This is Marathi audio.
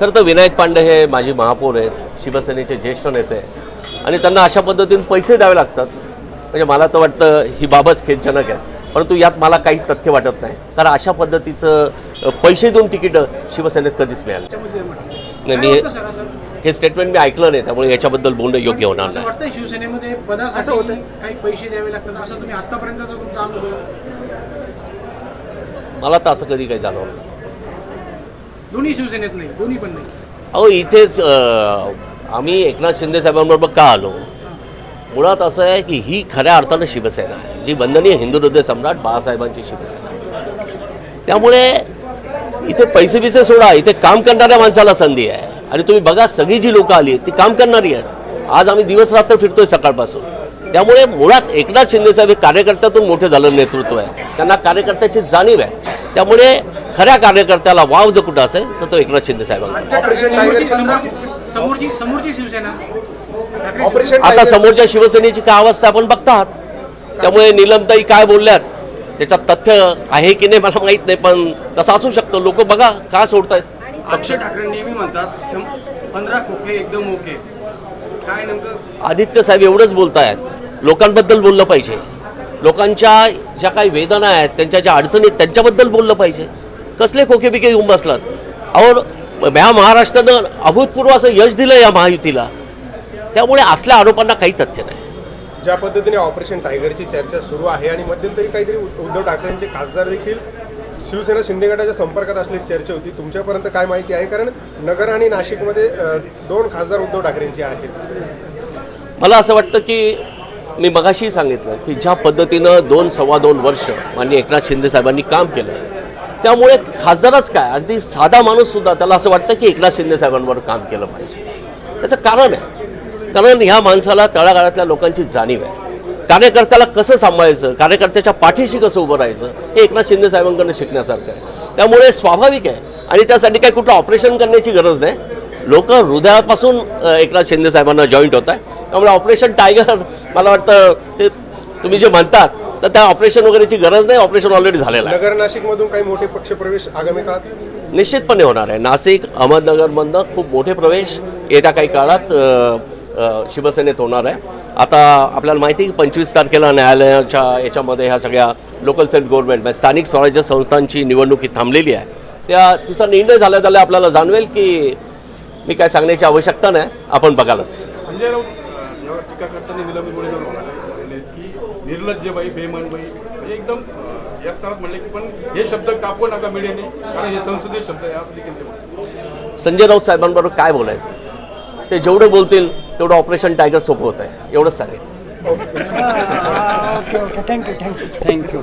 खरं तर विनायक पांडे हे माझी महापौर आहेत शिवसेनेचे ज्येष्ठ नेते आणि त्यांना अशा पद्धतीने पैसे द्यावे लागतात म्हणजे मला तर वाटतं ही बाबच खेदजनक आहे परंतु यात मला काही तथ्य वाटत नाही कारण अशा पद्धतीचं पैसे देऊन तिकीटं शिवसेनेत कधीच मिळालं. नाही मी हे-? हे स्टेटमेंट मी ऐकलं नाही त्यामुळे याच्याबद्दल बोलणं योग्य होणार नाही शिवसेनेमध्ये पदासाठी काही पैसे द्यावे लागतात असं तुम्ही आतापर्यंतचा तुमचा अनुभव मला तर असं कधी काही जाणवलं नाही. दोन्ही शिवसेनेत नाही दोन्ही पण नाही. अहो इथेच आम्ही एकनाथ शिंदे साहेबांबरोबर का आलो? मुळात असं आहे की ही खऱ्या अर्थानं शिवसेना आहे जी वंदनीय हिंदू हृदय सम्राट बाळासाहेबांची शिवसेना त्यामुळे इथे पैसे बिसे सोडा इथे काम करणाऱ्या माणसाला संधी आहे. आणि तुम्ही बघा सगळी जी लोकं आली आहेत ती काम करणारी आहेत. आज आम्ही दिवस रात्र फिरतोय सकाळपासून. त्यामुळे मुळात एकनाथ शिंदेसाहेब हे कार्यकर्त्यातून मोठे झालं नेतृत्व आहे. त्यांना कार्यकर्त्याची जाणीव आहे. त्यामुळे खऱ्या कार्यकर्त्याला वाव जर कुठं असेल तर तो एकनाथ शिंदे साहेबांना आता समोरच्या शिवसेनेची काय अवस्था आपण बघता आहात त्यामुळे निलमताई काय बोलल्यात त्याच्यात तथ्य आहे की नाही मला माहीत नाही पण तसं असू शकतं. लोक बघा का सोडतायत. अक्षय ठाकरे नेहमी म्हणतात पंधरा खोके एकदम ओके. काय आदित्य साहेब एवढंच बोलतायत. लोकांबद्दल बोललं पाहिजे. लोकांच्या ज्या काही वेदना आहेत त्यांच्या ज्या अडचणी आहेत त्यांच्याबद्दल बोललं पाहिजे. कसले खोके बिके घेऊन बसलात? अहो ह्या महाराष्ट्रानं अभूतपूर्व असं यश दिलं या महायुतीला. त्यामुळे असल्या आरोपांना काही तथ्य नाही. ज्या पद्धतीने ऑपरेशन टायगरची चर्चा सुरू आहे आणि मध्यंतरी काहीतरी उद्धव ठाकरेंचे खासदार देखील शिवसेना शिंदे गटाच्या संपर्कात असल्याची चर्चा होती. तुमच्यापर्यंत काय माहिती आहे? कारण नगर आणि नाशिकमध्ये दोन खासदार उद्धव ठाकरेंचे आहेत. मला असं वाटतं की मी मगाशी सांगितलं की ज्या पद्धतीनं दोन सव्वा दोन वर्ष माननीय एकनाथ शिंदे साहेबांनी काम केलं त्यामुळे खासदारच काय? अगदी साधा माणूससुद्धा त्याला असं वाटतं की एकनाथ शिंदे साहेबांवर काम केलं पाहिजे. त्याचं कारण आहे. कारण ह्या माणसाला तळागाळातल्या लोकांची जाणीव आहे. कार्यकर्त्याला कसं सांभाळायचं? कार्यकर्त्याच्या पाठीशी कसं उभं राहायचं? हे एकनाथ शिंदे साहेबांकडनं शिकण्यासारखं आहे. त्यामुळे स्वाभाविक आहे. आणि त्यासाठी काही कुठलं ऑपरेशन करण्याची गरज नाही. लोक हृदयापासून एकनाथ शिंदे साहेबांना जॉईंट होत आहे त्यामुळे ऑपरेशन टायगर मला वाटतं ते तुम्ही जे म्हणतात तर त्या ऑपरेशन वगैरेची गरज नाही ऑपरेशन ऑलरेडी झालेलं आहे. नगर नाशिकमधून काही मोठे पक्षप्रवेश आगामी काळात? निश्चितपणे होणार आहे. नाशिक अहमदनगरमधनं खूप मोठे प्रवेश येत्या काही काळात शिवसेनेत होणार आहे. आता आपल्याला माहिती आहे की पंचवीस तारखेला न्यायालयाच्या याच्यामध्ये ह्या सगळ्या लोकल सेल्फ गव्हर्नमेंट म्हणजे स्थानिक स्वराज्य संस्थांची निवडणूक ही थांबलेली आहे. त्या तिचा निर्णय झाला झाला आपल्याला जाणवेल की मी काय सांगण्याची आवश्यकता नाही. आपण बघालच. निर्लज्जबाई बेमानबाई म्हणजे एकदम या स्तरात म्हणले की पण हे शब्द कापू नका मीडियाने कारण हे संसदीय शब्द आहे असं देखील. संजय राऊत साहेबांबरोबर काय बोलायचं? ते जेवढं बोलतील तेवढं ऑपरेशन टायगर सोपं होत आहे एवढंच सांगेल okay okay thank you thank you thank you